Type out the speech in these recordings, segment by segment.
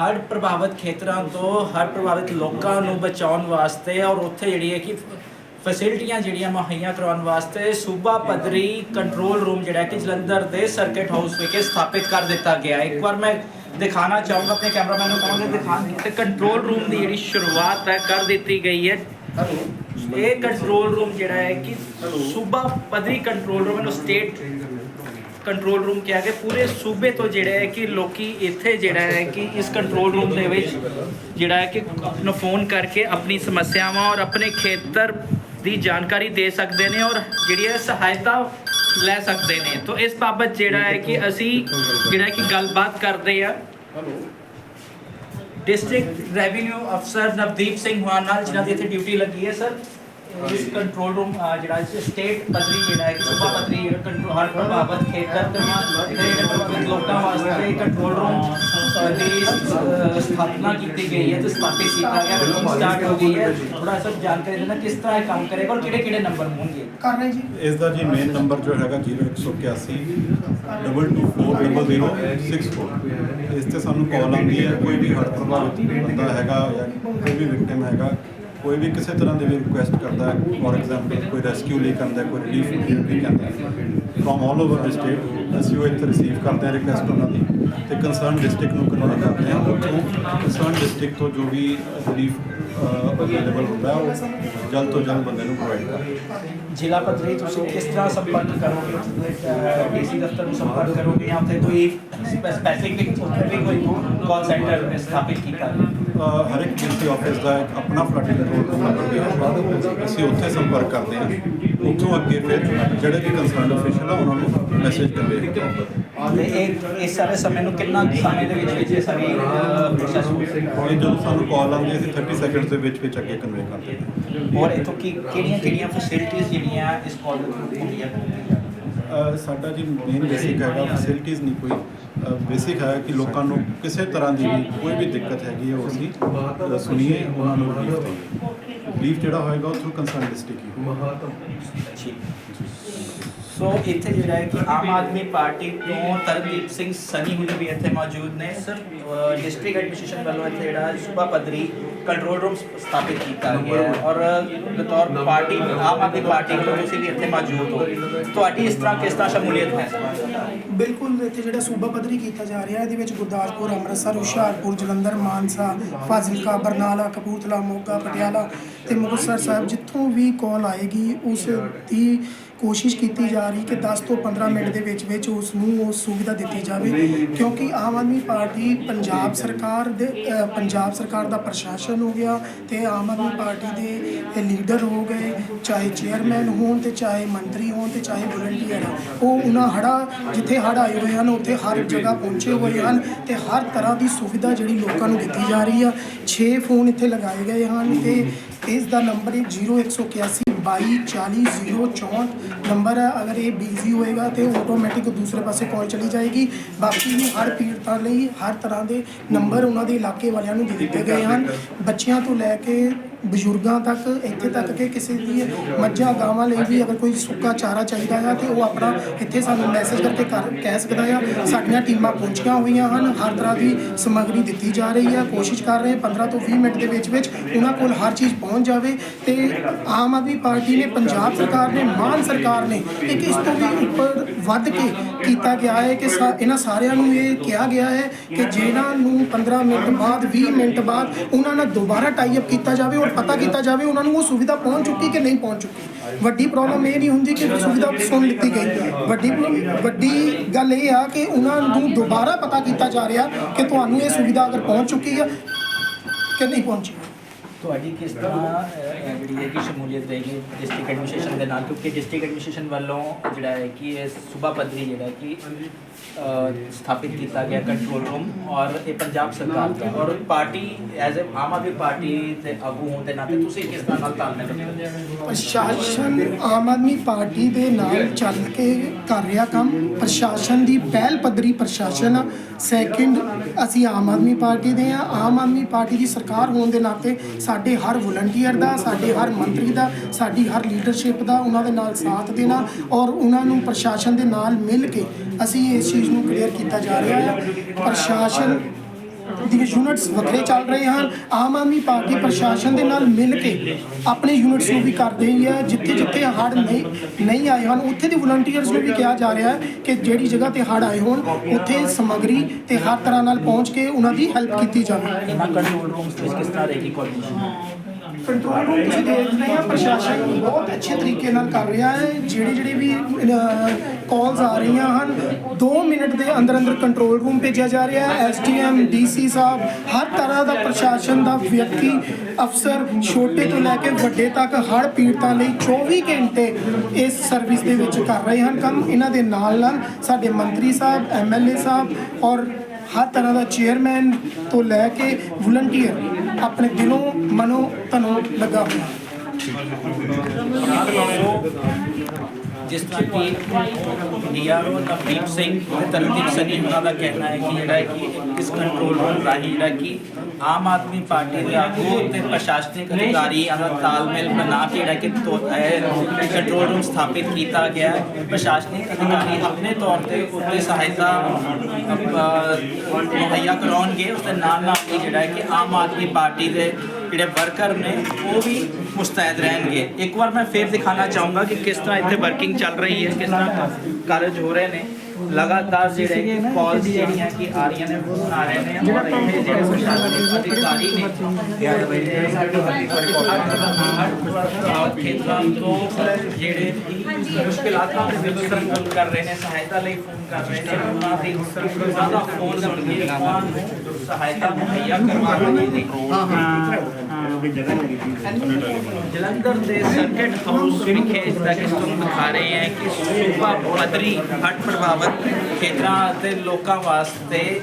ਹੜ੍ਹ ਪ੍ਰਭਾਵਿਤ ਖੇਤਰਾਂ ਤੋਂ ਹੜ੍ਹ ਪ੍ਰਭਾਵਿਤ ਲੋਕਾਂ ਨੂੰ ਬਚਾਉਣ ਵਾਸਤੇ ਔਰ ਉੱਥੇ ਜਿਹੜੀ ਹੈ ਕਿ ਫੈਸਿਲਿਟੀਆਂ ਜਿਹੜੀਆਂ ਮੁਹੱਈਆ ਕਰਵਾਉਣ ਵਾਸਤੇ ਸੂਬਾ ਪੱਧਰੀ ਕੰਟਰੋਲ ਰੂਮ ਜਿਹੜਾ ਕਿ ਜਲੰਧਰ ਦੇ ਸਰਕਟ ਹਾਊਸ ਵਿਖੇ ਸਥਾਪਿਤ ਕਰ ਦਿੱਤਾ ਗਿਆ। ਇੱਕ ਵਾਰ ਮੈਂ ਦਿਖਾਣਾ ਚਾਹੂੰਗਾ ਆਪਣੇ ਕੈਮਰਾਮੈਨ ਨੂੰ ਕਹਾਂਗਾ ਦਿਖਾਣ ਤੇ ਕੰਟਰੋਲ ਰੂਮ ਦੀ ਜਿਹੜੀ ਸ਼ੁਰੂਆਤ ਹੈ ਕਰ ਦਿੱਤੀ ਗਈ ਹੈ। ਇਹ ਕੰਟਰੋਲ ਰੂਮ ਜਿਹੜਾ ਹੈ ਕਿ ਸੂਬਾ ਪੱਧਰੀ ਕੰਟਰੋਲ ਰੂਮ ਨੂੰ ਸਟੇਟ ਕੰਟਰੋਲ ਰੂਮ ਕਿਹਾ ਗਿਆ, ਪੂਰੇ ਸੂਬੇ ਤੋਂ ਜਿਹੜਾ ਹੈ ਕਿ ਲੋਕੀ ਇੱਥੇ ਜਿਹੜਾ ਹੈ ਕਿ ਇਸ ਕੰਟਰੋਲ ਰੂਮ ਦੇ ਵਿੱਚ ਜਿਹੜਾ ਹੈ ਕਿ ਆਪਣਾ ਫੋਨ ਕਰਕੇ ਆਪਣੀ ਸਮੱਸਿਆਵਾਂ ਔਰ ਆਪਣੇ ਖੇਤਰ ਦੀ ਜਾਣਕਾਰੀ ਦੇ ਸਕਦੇ ਨੇ ਔਰ ਜਿਹੜੀ ਹੈ ਸਹਾਇਤਾ ਲੈ ਸਕਦੇ ਨੇ। ਤੋਂ ਇਸ ਬਾਬਤ ਜਿਹੜਾ ਹੈ ਕਿ ਅਸੀਂ ਜਿਹੜਾ ਕਿ ਗੱਲਬਾਤ ਕਰਦੇ ਆ ਡਿਸਟ੍ਰਿਕਟ ਰੈਵਨਿਊ ਅਫਸਰ ਨਵਦੀਪ ਸਿੰਘ ਮਾਨ ਨਾਲ, ਜਿਨ੍ਹਾਂ ਦੀ ਇੱਥੇ ਡਿਊਟੀ ਲੱਗੀ ਹੈ ਸਰ ਇਸ ਕੰਟਰੋਲ ਰੂਮ ਜਿਹੜਾ ਸਟੇਟ ਪੱਧਰੀ ਜਿਹੜਾ ਹੈ ਕਿ ਸੂਬਾ ਪੱਧਰੀ ਕੰਟਰੋਲ ਹਰ ਪ੍ਰਭਾਵਿਤ ਖੇਤਰ ਤੇ ਜਿਹੜੇ ਪ੍ਰਭਾਵਿਤ ਲੋਕਾਂ ਵਾਸਤੇ ਕੰਟਰੋਲ ਰੂਮ ਦੀ ਅਹ, ਸਥਾਪਨਾ ਕੀਤੀ ਗਈ ਹੈ ਤੇ ਸਥਾਪਿਤ ਕੀਤਾ ਗਿਆ ਮੀਟਿੰਗ ਸਟਾਰਟ ਹੋ ਗਈ ਹੈ। ਥੋੜਾ ਸਭ ਜਾਣਕਾਰੀ ਦੇਣਾ ਕਿਸ ਤਰ੍ਹਾਂ ਇਹ ਕੰਮ ਕਰੇਗਾ ਔਰ ਕਿਹੜੇ ਕਿਹੜੇ ਨੰਬਰ ਹੋਣਗੇ? ਕਰ ਰਹੇ ਜੀ। ਇਸ ਦਾ ਜੀ ਮੇਨ ਨੰਬਰ ਜੋ ਹੈਗਾ 0181 2240064 ਇਸ ਤੇ ਸਾਨੂੰ ਕਾਲ ਆਉਂਦੀ ਹੈ ਕੋਈ ਵੀ ਹੜ੍ਹ ਪ੍ਰਭਾਵਿਤ ਬੰਦਾ ਹੈਗਾ ਜਾਂ ਕੋਈ ਵੀ ਵਿਕਟਿਮ ਹੈਗਾ ਕੋਈ ਵੀ ਕਿਸੇ ਤਰ੍ਹਾਂ ਦੀ ਵੀ ਰਿਕੁਐਸਟ ਕਰਦਾ ਹੈ ਫੋਰ ਐਗਜ਼ਾਮਪਲ ਕੋਈ ਰੈਸਕਿਊ ਲਈ ਕਰਦਾ ਕੋਈ ਰਿਲੀਫ ਲਈ ਕਰਦਾ from all over the state ਅਸੀਂ ਉਹ ਇੱਥੇ ਰਿਸੀਵ ਕਰਦੇ ਹਾਂ ਰਿਕੁਐਸਟ ਉਹਨਾਂ ਦੀ ਤੇ ਕੰਸਰਨ ਡਿਸਟ੍ਰਿਕਟ ਨੂੰ ਕਨਵਰਟ ਕਰਦੇ ਹਾਂ। ਉੱਥੋਂ ਕੰਸਰਨ ਡਿਸਟ੍ਰਿਕਟ ਤੋਂ ਜੋ ਵੀ ਰਿਲੀਫ ਅਵੇਲੇਬਲ ਹੁੰਦਾ ਉਹ ਜਲਦ ਤੋਂ ਜਲਦ ਬੰਦੇ ਨੂੰ ਪ੍ਰੋਵਾਈਡ ਕਰਦੇ ਜ਼ਿਲ੍ਹਾ ਪੱਧਰੀ ਤੁਸੀਂ ਕਿਸ ਤਰ੍ਹਾਂ ਸੰਪਰਕ ਕਰੋਗੇ? ਡੀਸੀ ਦਫ਼ਤਰ ਨੂੰ ਸੰਪਰਕ ਕਰੋਗੇ ਜਾਂ ਉੱਥੇ ਕੋਈ ਸਪੈਸੀਫਿਕ ਉੱਥੇ ਵੀ ਕੋਈ ਕਾਲ ਸੈਂਟਰ ਸਥਾਪਿਤ ਕੀਤਾ? ਹਰ ਇੱਕ ਡਿਸਟ੍ਰਿਕਟ ਆਫਿਸ ਦਾ ਇੱਕ ਆਪਣਾ ਫਲੱਡ ਕੰਟਰੋਲ ਰੂਮ ਨੰਬਰ ਵੀ ਹੈ ਅਸੀਂ ਉੱਥੇ ਸੰਪਰਕ ਕਰਦੇ ਹਾਂ। ਉੱਥੋਂ ਅੱਗੇ ਫਿਰ ਜਿਹੜੇ ਵੀ ਕੰਸਰਨ ਅਫੀਸ਼ੀਅਲ ਆ ਉਹਨਾਂ ਨੂੰ ਮੈਸੇਜ ਕਰਦੇ ਹਾਂ। ਤੇ ਇਹ ਇਸ ਸਾਰੇ ਸਮੇਂ ਨੂੰ ਕਿੰਨਾ ਸਮੇਂ ਦੇ ਵਿੱਚ ਵਿੱਚ ਇਹ ਸਾਰੀ ਪ੍ਰੋਸੈਸ ਹੋ ਇਹ ਜਦੋਂ ਸਾਨੂੰ ਕਾਲ ਆਉਂਦੀ ਹੈ ਅਸੀਂ 30 ਸੈਕਿੰਡਸ ਦੇ ਵਿੱਚ ਵਿੱਚ ਅੱਗੇ ਕਨਵੇ ਕਰਦੇ ਹਾਂ। ਔਰ ਇਥੋਂ ਕੀ ਕਿਹੜੀਆਂ ਕਿਹੜੀਆਂ ਫੈਸਿਲਿਟੀਆਂ ਜਿਹੜੀਆਂ ਇਸ ਕਾਲ ਦੇ ਥਰੂ ਅ, ਸਾਡਾ ਜੀ ਮੇਨ ਬੇਸਿਕ ਹੈਗਾ ਫੈਸਿਲਿਟੀਜ਼ ਨਹੀਂ ਕੋਈ। ਬੇਸਿਕ ਹੈ ਕਿ ਲੋਕਾਂ ਨੂੰ ਕਿਸੇ ਤਰ੍ਹਾਂ ਦੀ ਵੀ ਕੋਈ ਵੀ ਦਿੱਕਤ ਹੈਗੀ ਹੈ ਉਹ ਅਸੀਂ ਸੁਣੀਏ ਉਹਨਾਂ ਨੂੰ ਰਿਲੀਫ ਦੇਈਏ। ਰਿਲੀਫ ਜਿਹੜਾ ਹੋਏਗਾ ਉਹ ਥਰੂ ਕੰਸਰਨ ਡਿਸਟ੍ਰਿਕਟ ਹੀ ਸੋ ਇੱਥੇ ਜਿਹੜਾ ਹੈ ਕਿ ਆਮ ਆਦਮੀ ਪਾਰਟੀ ਤੋਂ ਤਰਨਦੀਪ ਸਿੰਘ ਸਨੀ ਹੁਣੀ ਵੀ ਇੱਥੇ ਮੌਜੂਦ ਨੇ। ਸਰ ਡਿਸਟ੍ਰਿਕਟ ਐਡਮਿਨਿਸਟ੍ਰੇਸ਼ਨ ਵੱਲੋਂ ਇੱਥੇ ਜਿਹੜਾ ਸੂਬਾ ਪੱਧਰੀ ਕੰਟਰੋਲ ਰੂਮ ਸਥਾਪਿਤ ਕੀਤਾ ਗਿਆ ਹੈ ਔਰ ਬਤੌਰ ਪਾਰਟੀ ਆਮ ਆਦਮੀ ਪਾਰਟੀ ਤੋਂ ਤੁਸੀਂ ਵੀ ਇੱਥੇ ਮੌਜੂਦ ਹੋ ਤੁਹਾਡੀ ਇਸ ਤਰ੍ਹਾਂ ਕਿਸ ਤਰ੍ਹਾਂ ਸ਼ਮੂਲੀਅਤ ਹੈ ਬਿਲਕੁਲ ਇੱਥੇ ਜਿਹੜਾ ਸੂਬਾ ਪੱਧਰੀ ਕੀਤਾ ਜਾ ਰਿਹਾ ਇਹਦੇ ਵਿੱਚ ਗੁਰਦਾਸਪੁਰ ਅੰਮ੍ਰਿਤਸਰ ਹੁਸ਼ਿਆਰਪੁਰ ਜਲੰਧਰ ਮਾਨਸਾ ਫਾਜ਼ਿਲਕਾ ਬਰਨਾਲਾ ਕਪੂਰਥਲਾ ਮੋਗਾ ਪਟਿਆਲਾ ਤੇ ਮੁਕਤਸਰ ਸਾਹਿਬ ਜਿੱਥੋਂ ਵੀ ਕਾਲ ਆਏਗੀ ਉਸ ਦੀ ਕੋਸ਼ਿਸ਼ ਕੀਤੀ ਜਾ ਰਹੀ ਕਿ 10 ਤੋਂ 15 ਮਿੰਟ ਦੇ ਵਿੱਚ ਵਿੱਚ ਉਸ ਨੂੰ ਉਹ ਸੁਵਿਧਾ ਦਿੱਤੀ ਜਾਵੇ, ਕਿਉਂਕਿ ਆਮ ਆਦਮੀ ਪਾਰਟੀ ਪੰਜਾਬ ਸਰਕਾਰ ਦੇ ਪੰਜਾਬ ਸਰਕਾਰ ਦਾ ਪ੍ਰਸ਼ਾਸਨ ਹੋ ਗਿਆ ਤੇ ਆਮ ਆਦਮੀ ਪਾਰਟੀ ਦੇ ਲੀਡਰ ਹੋ ਗਏ, ਚਾਹੇ ਚੇਅਰਮੈਨ ਹੋਣ ਤੇ ਚਾਹੇ ਮੰਤਰੀ ਹੋਣ ਤੇ ਚਾਹੇ ਵਲੰਟੀਅਰ, ਉਹ ਉਹਨਾਂ ਹੜਾ ਜਿੱਥੇ ਹੜ ਆਏ ਹੋਏ ਹਨ, ਉੱਥੇ ਹਰ ਜਗ੍ਹਾ ਪਹੁੰਚੇ ਹੋਏ ਹਨ ਤੇ ਹਰ ਤਰ੍ਹਾਂ ਦੀ ਸੁਵਿਧਾ ਜਿਹੜੀ ਲੋਕਾਂ ਨੂੰ ਦਿੱਤੀ ਜਾ ਰਹੀ ਆ। 6 ਫੋਨ ਇੱਥੇ ਲਗਾਏ ਗਏ ਹਨ ਤੇ ਇਸ ਦਾ ਨੰਬਰ ਹੈ 0181 224064 ਨੰਬਰ ਹੈ। ਅਗਰ ਇਹ ਬਿਜ਼ੀ ਹੋਏਗਾ ਤੇ ਆਟੋਮੈਟਿਕ ਦੂਸਰੇ ਪਾਸੇ ਕਾਲ ਚਲੀ ਜਾਏਗੀ। ਬਾਕੀ ਨੂੰ ਹਰ ਪੀੜਤਾਂ ਲਈ ਹਰ ਤਰ੍ਹਾਂ ਦੇ ਨੰਬਰ ਉਹਨਾਂ ਦੇ ਇਲਾਕੇ ਵਾਲਿਆਂ ਨੂੰ ਦੇ ਦਿੱਤੇ ਗਏ ਹਨ। ਬੱਚਿਆਂ ਤੋਂ ਲੈ ਕੇ ਬਜ਼ੁਰਗਾਂ ਤੱਕ, ਇੱਥੇ ਤੱਕ ਕਿ ਕਿਸੇ ਦੀ ਮੱਝਾਂ, ਗਾਵਾਂ ਲਈ ਵੀ ਅਗਰ ਕੋਈ ਸੁੱਕਾ ਚਾਰਾ ਚਾਹੀਦਾ ਹੈ ਤੇ ਉਹ ਆਪਣਾ ਇੱਥੇ ਸਾਨੂੰ ਮੈਸੇਜ ਕਰਕੇ ਕਰ, ਕਹਿ ਸਕਦਾ ਆ, ਸਾਡੀਆਂ ਟੀਮਾਂ ਪਹੁੰਚੀਆਂ ਹੋਈਆਂ ਹਨ, ਹਰ ਤਰ੍ਹਾਂ ਦੀ ਸਮੱਗਰੀ ਦਿੱਤੀ ਜਾ ਰਹੀ ਹੈ ਕੋਸ਼ਿਸ਼ ਕਰ ਰਹੇ 15 ਤੋਂ 20 ਮਿੰਟ ਦੇ ਵਿੱਚ ਵਿੱਚ ਉਹਨਾਂ ਕੋਲ ਹਰ ਚੀਜ਼ ਪਹੁੰਚ ਜਾਵੇ, ਤੇ ਆਮ ਆਦਮੀ ਪਾਰਟੀ ਨੇ, ਪੰਜਾਬ ਸਰਕਾਰ ਨੇ, ਮਾਨ ਸਰਕਾਰ ਨੇ ਇੱਕ ਇਸ ਤੋਂ ਵੀ ਉੱਪਰ ਵੱਧ ਕੇ ਕੀਤਾ ਗਿਆ ਹੈ ਕਿ ਸਾ- ਇਹਨਾਂ ਸਾਰਿਆਂ ਨੂੰ ਇਹ ਕਿਹਾ ਗਿਆ ਹੈ ਕਿ ਜਿਹਨਾਂ ਨੂੰ 15 ਮਿੰਟ ਬਾਅਦ 20 ਮਿੰਟ ਬਾਅਦ ਉਹਨਾਂ ਨਾਲ ਦੁਬਾਰਾ ਟਾਈ ਅਪ ਕੀਤਾ ਜਾਵੇ, ਔਰ ਪਤਾ ਕੀਤਾ ਜਾਵੇ ਉਹਨਾਂ ਨੂੰ ਉਹ ਸੁਵਿਧਾ ਪਹੁੰਚ ਚੁੱਕੀ ਕਿ ਨਹੀਂ ਪਹੁੰਚ ਚੁੱਕੀ। ਵੱਡੀ ਪ੍ਰੋਬਲਮ ਇਹ ਨਹੀਂ ਹੁੰਦੀ ਕਿ ਸੁਵਿਧਾ ਸੁਣ ਲਿੱਤੀ ਗਈ। ਵੱਡੀ ਵੱਡੀ ਗੱਲ ਇਹ ਆ ਕਿ ਉਹਨਾਂ ਨੂੰ ਦੁਬਾਰਾ ਪਤਾ ਕੀਤਾ ਜਾ ਰਿਹਾ ਕਿ ਤੁਹਾਨੂੰ ਇਹ ਸੁਵਿਧਾ ਅਗਰ ਪਹੁੰਚ ਚੁੱਕੀ ਹੈ ਕਿ ਨਹੀਂ ਪਹੁੰਚੀ। ਤੁਹਾਡੀ ਕਿਸ ਤਰ੍ਹਾਂ ਅਹ, ਜਿਹੜੀ ਹੈ ਕਿ ਸ਼ਮੂਲੀਅਤ ਰਹੇਗੀ ਡਿਸਟ੍ਰਿਕਟ ਐਡਮਿਨਿਸਟ੍ਰੇਸ਼ਨ ਦੇ ਨਾਲ ਕਿਉਂਕਿ ਡਿਸਟ੍ਰਿਕਟ ਐਡਮਿਨਿਸਟ੍ਰੇਸ਼ਨ ਵੱਲੋਂ ਜਿਹੜਾ ਹੈ ਕਿ ਇਹ ਸੂਬਾ ਪੱਧਰੀ ਜਿਹੜਾ ਕਿ ਅਹ, ਸਥਾਪਿਤ ਕੀਤਾ ਗਿਆ ਕੰਟਰੋਲ ਰੂਮ ਔਰ ਇਹ ਪੰਜਾਬ ਸਰਕਾਰ ਦਾ ਔਰ party as a Aam Aadmi party ਦੇ ਆਗੂ ਹੋਣ ਦੇ ਨਾਤੇ ਤੁਸੀਂ ਕਿਸ ਤਰ੍ਹਾਂ ਨਾਲ ਤਾਲਮੇਲ ਰੱਖਦੇ ਹੋ? ਪ੍ਰਸ਼ਾਸਨ ਆਮ ਆਦਮੀ ਪਾਰਟੀ ਦੇ ਨਾਲ ਚੱਲ ਕੇ ਕਰ ਰਿਹਾ ਕੰਮ। ਪ੍ਰਸ਼ਾਸਨ ਦੀ ਪਹਿਲ ਪੱਧਰੀ ਪ੍ਰਸ਼ਾਸਨ ਆ। ਸੈਕਿੰਡ ਅਸੀਂ ਆਮ ਆਦਮੀ ਪਾਰਟੀ ਦੇ ਆ। ਆਮ ਆਦਮੀ ਪਾਰਟੀ ਦੀ ਸਰਕਾਰ ਹੋਣ ਦੇ ਨਾਤੇ ਸਾਡੇ ਹਰ ਵਲੰਟੀਅਰ ਦਾ, ਸਾਡੇ ਹਰ ਮੰਤਰੀ ਦਾ, ਸਾਡੀ ਹਰ ਲੀਡਰਸ਼ਿਪ ਦਾ, ਉਹਨਾਂ ਦੇ ਨਾਲ ਸਾਥ ਦੇਣਾ ਔਰ ਉਹਨਾਂ ਨੂੰ ਪ੍ਰਸ਼ਾਸਨ ਦੇ ਨਾਲ ਮਿਲ ਕੇ ਅਸੀਂ ਇਸ ਚੀਜ਼ ਨੂੰ ਕਲੀਅਰ ਕੀਤਾ ਜਾ ਰਿਹਾ ਹੈ। ਪ੍ਰਸ਼ਾਸਨ ਦੀਆਂ ਯੂਨਿਟਸ ਵੱਖਰੇ ਚੱਲ ਰਹੇ ਹਨ। ਆਮ ਆਦਮੀ ਪਾਰਟੀ ਪ੍ਰਸ਼ਾਸਨ ਦੇ ਨਾਲ ਮਿਲ ਕੇ ਆਪਣੇ ਯੂਨਿਟਸ ਨੂੰ ਵੀ ਕਰ ਰਹੀ ਹੈ। ਜਿੱਥੇ ਜਿੱਥੇ ਹੜ੍ਹ ਨਹੀਂ ਨਹੀਂ ਆਏ ਹਨ, ਉੱਥੇ ਦੇ ਵਲੰਟੀਅਰਸ ਨੂੰ ਵੀ ਕਿਹਾ ਜਾ ਰਿਹਾ ਹੈ ਕਿ ਜਿਹੜੀ ਜਗ੍ਹਾ ਤੇ ਹੜ੍ਹ ਆਏ ਹੋਣ, ਉੱਥੇ ਸਮੱਗਰੀ ਤੇ ਹਰ ਤਰ੍ਹਾਂ ਨਾਲ ਪਹੁੰਚ ਕੇ ਉਹਨਾਂ ਦੀ ਹੈਲਪ ਕੀਤੀ ਜਾਵੇ। ਕੰਟਰੋਲ ਰੂਮਸ ਵਿੱਚ ਕਿਸ ਤਰ੍ਹਾਂ ਰਹੇਗੀ ਕੋਆਰਡੀਨੇਸ਼ਨ ਕੰਟਰੋਲ ਰੂਮ ਤੁਸੀਂ ਦੇਖ ਰਹੇ ਹੋ ਪ੍ਰਸ਼ਾਸਨ ਬਹੁਤ ਅੱਛੇ ਤਰੀਕੇ ਨਾਲ ਕਰ ਰਿਹਾ ਹੈ। ਜਿਹੜੀ ਜਿਹੜੀ ਵੀ ਕਾਲਸ ਆ ਰਹੀਆਂ ਹਨ 2 ਮਿੰਟ ਦੇ ਅੰਦਰ ਅੰਦਰ ਕੰਟਰੋਲ ਰੂਮ ਭੇਜਿਆ ਜਾ ਰਿਹਾ ਹੈ। ਐਸਡੀਐਮ ਡੀਸੀ ਸਾਹਿਬ, ਹਰ ਤਰ੍ਹਾਂ ਦਾ ਪ੍ਰਸ਼ਾਸਨ ਦਾ ਵਿਅਕਤੀ, ਅਫਸਰ, ਛੋਟੇ ਤੋਂ ਲੈ ਕੇ ਵੱਡੇ ਤੱਕ ਹਰ ਪੀੜਤਾਂ ਲਈ 24 ਘੰਟੇ ਇਸ ਸਰਵਿਸ ਦੇ ਵਿੱਚ ਕਰ ਰਹੇ ਹਨ ਕੰਮ। ਇਹਨਾਂ ਦੇ ਨਾਲ ਨਾਲ ਸਾਡੇ ਮੰਤਰੀ ਸਾਹਿਬ ਐਮਐਲਏ ਸਾਹਿਬ ਔਰ ਹਰ ਤਰ੍ਹਾਂ ਦਾ ਚੇਅਰਮੈਨ ਤੋਂ ਲੈ ਕੇ ਵਲੰਟੀਅਰ ਆਪਣੇ ਦਿਲੋਂ ਮਨੋਂ ਤਨੋਂ ਲੱਗਾ ਹੋਇਆ। ਜਿਸ ਤਰ੍ਹਾਂ ਕਿ ਡੀਆਰਓ ਨਵਦੀਪ ਸਿੰਘ ਤੇ ਤਰਨਦੀਪ ਸਨੀ ਉਹਨਾਂ ਦਾ ਕਹਿਣਾ ਹੈ ਕਿ ਜਿਹੜਾ ਕਿ ਇਸ ਕੰਟਰੋਲ ਰੂਮ ਰਾਹੀਂ ਜਿਹੜਾ ਕਿ ਆਮ ਆਦਮੀ ਪਾਰਟੀ ਦੇ ਆਗੂ ਤੇ ਪ੍ਰਸ਼ਾਸਨਿਕ ਅਧਿਕਾਰੀਆਂ ਦਾ ਤਾਲਮੇਲ ਬਣਾ ਕੇ ਜਿਹੜਾ ਕਿ ਕੰਟਰੋਲ ਰੂਮ ਸਥਾਪਿਤ ਕੀਤਾ ਗਿਆ ਪ੍ਰਸ਼ਾਸਨਿਕ ਅਧਿਕਾਰੀ ਆਪਣੇ ਤੌਰ ਤੇ ਉੱਤੇ ਸਹਾਇਤਾ ਮੁਹੱਈਆ ਕਰਾਉਣਗੇ। ਉਸ ਦੇ ਨਾਲ ਨਾਲ ਹੀ ਜਿਹੜਾ ਕਿ ਆਮ ਆਦਮੀ ਪਾਰਟੀ ਦੇ ਜਿਹੜੇ ਵਰਕਰ ਨੇ, ਉਹ ਵੀ ਮੁਸਤੈਦ ਰਹਿਣਗੇ। ਇੱਕ ਵਾਰ ਮੈਂ ਫੇਰ ਦਿਖਾਣਾ ਚਾਹੂੰਗਾ ਕਿ ਕਿਸ ਤਰ੍ਹਾਂ ਇੱਥੇ ਵਰਕਿੰਗ ਚੱਲ ਰਹੀ ਹੈ, ਕਿਸ ਤਰ੍ਹਾਂ ਕਾਰਜ ਹੋ ਰਹੇ ਨੇ? ਲਗਾਤਾਰ ਜਿਹੜੇ ਕਾਲਸ ਜਿਹੜੀਆਂ ਕਿ ਆ ਰਹੀਆਂ ਨੇ ਫੋਨ ਆ ਰਹੇ ਨੇ ਔਰ ਇੱਥੇ ਜਿਹੜੇ ਪ੍ਰਸ਼ਾਸਨਿਕ ਅਧਿਕਾਰੀ ਨੇ ਖੇਤਰਾਂ ਤੋਂ ਜਿਹੜੇ ਮੁਸ਼ਕਿਲਾਂ ਦੇ ਵਿੱਚ ਫੋਨ ਕਰ ਰਹੇ ਨੇ, ਸਹਾਇਤਾ ਲਈ ਫੋਨ ਕਰ ਰਹੇ ਨੇ, ਉਹਨਾਂ ਦੀ ਉਹਨਾਂ ਦਾ ਫੋਨ ਸੁਣ ਕੇ ਉਹਨਾਂ ਨੂੰ। ਸਹਾਇਤਾ ਮੁਹੱਈਆ ਕਰਵਾ ਰਹੇ ਨੇ ਜਲੰਧਰ ਦੇ ਸਰਕਟ ਹਾਊਸ ਵਿਖੇ ਇਸ ਦਾ ਕਿਸ ਦਿਖਾ ਰਹੇ ਹੈ ਕਿ ਸੂਬਾ ਪੱਧਰੀ ਹੜ੍ਹ ਪ੍ਰਭਾਵਿਤ ਖੇਤਰਾਂ ਅਤੇ ਲੋਕਾਂ ਵਾਸਤੇ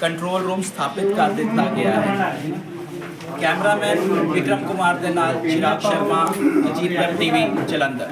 ਕੰਟਰੋਲ ਰੂਮ ਸਥਾਪਿਤ ਕਰ ਦਿੱਤਾ ਗਿਆ ਹੈ। ਕੈਮਰਾਮੈਨ ਵਿਕਰਮ ਕੁਮਾਰ ਦੇ ਨਾਲ ਚਿਰਾਗ ਸ਼ਰਮਾ, ਅਜੀਤ ਟੀਵੀ, ਜਲੰਧਰ।